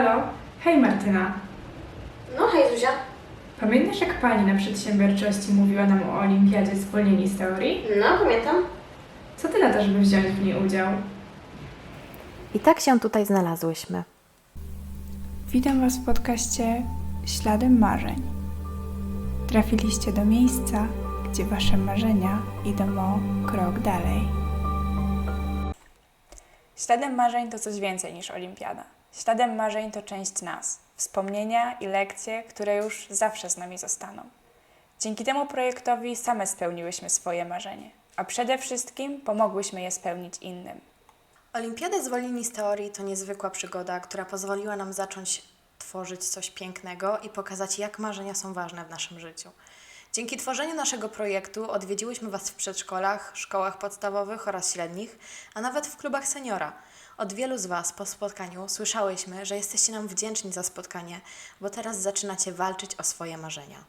halo. Hej Martyna. No hej Zuzia. Pamiętasz jak pani na przedsiębiorczości mówiła nam o olimpiadzie zwolnieni z teorii? No pamiętam. Co ty na to, żeby wziąć w niej udział? I tak się tutaj znalazłyśmy. Witam Was w podcaście Śladem Marzeń. Trafiliście do miejsca, gdzie Wasze marzenia idą o krok dalej. Śladem marzeń to coś więcej niż olimpiada. Śladem marzeń to część nas, wspomnienia i lekcje, które już zawsze z nami zostaną. Dzięki temu projektowi same spełniłyśmy swoje marzenie, a przede wszystkim pomogłyśmy je spełnić innym. Olimpiada zwolnieni z teorii to niezwykła przygoda, która pozwoliła nam zacząć tworzyć coś pięknego i pokazać, jak marzenia są ważne w naszym życiu. Dzięki tworzeniu naszego projektu odwiedziłyśmy Was w przedszkolach, szkołach podstawowych oraz średnich, a nawet w klubach seniora. Od wielu z Was po spotkaniu słyszałyśmy, że jesteście nam wdzięczni za spotkanie, bo teraz zaczynacie walczyć o swoje marzenia.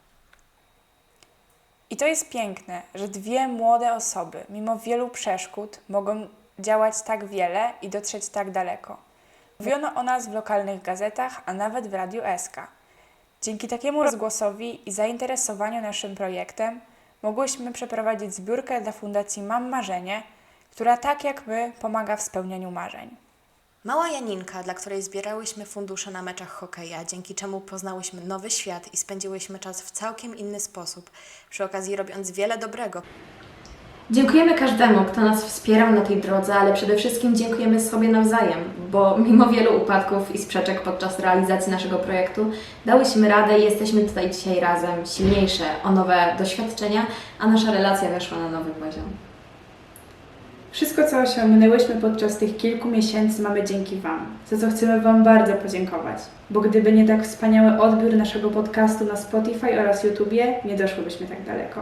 I to jest piękne, że dwie młode osoby, mimo wielu przeszkód, mogą działać tak wiele i dotrzeć tak daleko. Mówiono o nas w lokalnych gazetach, a nawet w Radiu SK. Dzięki takiemu rozgłosowi i zainteresowaniu naszym projektem mogłyśmy przeprowadzić zbiórkę dla Fundacji Mam Marzenie, która tak jak my pomaga w spełnianiu marzeń. Mała Janinka, dla której zbierałyśmy fundusze na meczach hokeja, dzięki czemu poznałyśmy nowy świat i spędziłyśmy czas w całkiem inny sposób, przy okazji robiąc wiele dobrego. Dziękujemy każdemu, kto nas wspierał na tej drodze, ale przede wszystkim dziękujemy sobie nawzajem, bo mimo wielu upadków i sprzeczek podczas realizacji naszego projektu dałyśmy radę i jesteśmy tutaj dzisiaj razem, silniejsze, o nowe doświadczenia, a nasza relacja weszła na nowy poziom. Wszystko, co osiągnęłyśmy podczas tych kilku miesięcy, mamy dzięki Wam, za co chcemy Wam bardzo podziękować. Bo gdyby nie tak wspaniały odbiór naszego podcastu na Spotify oraz YouTubie, nie doszłybyśmy tak daleko.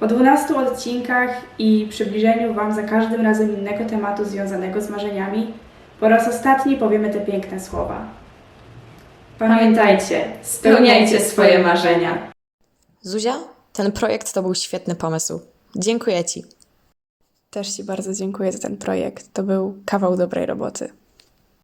Po 12 odcinkach i przybliżeniu Wam za każdym razem innego tematu związanego z marzeniami, po raz ostatni powiemy te piękne słowa. Pamiętajcie, spełniajcie swoje marzenia. Zuzia, ten projekt to był świetny pomysł. Dziękuję Ci. Też Ci bardzo dziękuję za ten projekt. To był kawał dobrej roboty.